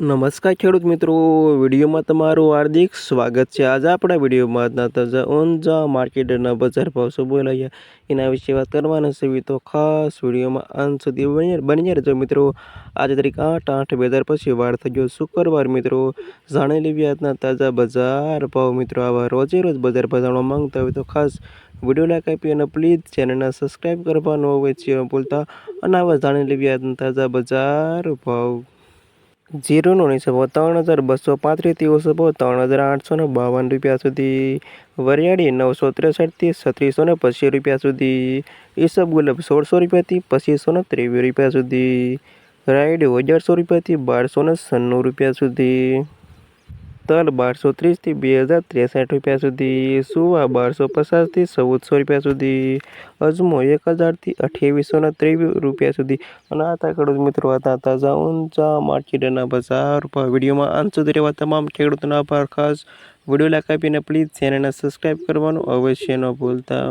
નમસ્કાર ખેડૂત મિત્રો, વિડીયોમાં તમારું હાર્દિક સ્વાગત છે. આજે આપણા વિડીયોમાં તાજા ઊંઝા માર્કેટના બજાર ભાવ શું બોલાયા એના વિશે વાત કરવાના છે. તો ખાસ વિડીયોમાં અંત સુધી બની રહેજો મિત્રો. આજે તારીખ આઠ આઠ બે હજાર પછી વાર થઈ ગયો શુક્રવાર મિત્રો. જાણી લેવી આજના તાજા બજાર ભાવ મિત્રો. આવા રોજે રોજ બજાર ભાવ જાણવા માંગતા હોય તો ખાસ વીડિયો લાઈક આપી અને પ્લીઝ ચેનલને સબસ્ક્રાઈબ કરવાનું હોય છે ભૂલતા. અને આવા જાણી લેવી આજના તાજા બજાર ભાવ જીરોનો હિસાબો ત્રણ હજાર બસો પાંત્રીસથી ઓછો ત્રણ હજાર આઠસો બાવન રૂપિયા સુધી. વરિયાળી નવસો ત્રેસઠથી છત્રીસો ને પચીસ રૂપિયા સુધી. ઈસબ ગુલાબ સોળસો રૂપિયાથી પચીસો ને ત્રેવીસ રૂપિયા સુધી. રાઈડ અગિયારસો રૂપિયાથી બારસો ને છન્નું રૂપિયા સુધી. તલ બારસો ત્રીસથી બે હજાર ત્રેસઠ રૂપિયા સુધી, સુવા બારસો પચાસથી ચૌદસો રૂપિયા સુધી, અજમો એક હજારથી અઠ્યાવીસોના ત્રેવીસ રૂપિયા સુધી. અને આ ખેડૂત મિત્રો હતા તાજા ઊંચા માર્કેટના બજાર પર. વિડીયોમાં અંત સુધી રહેવા તમામ ખેડૂતોના આભાર. ખાસ વીડિયો લાઈક આપીને પ્લીઝ ચેનલને સબસ્ક્રાઈબ કરવાનું અવશ્ય ન ભૂલતા.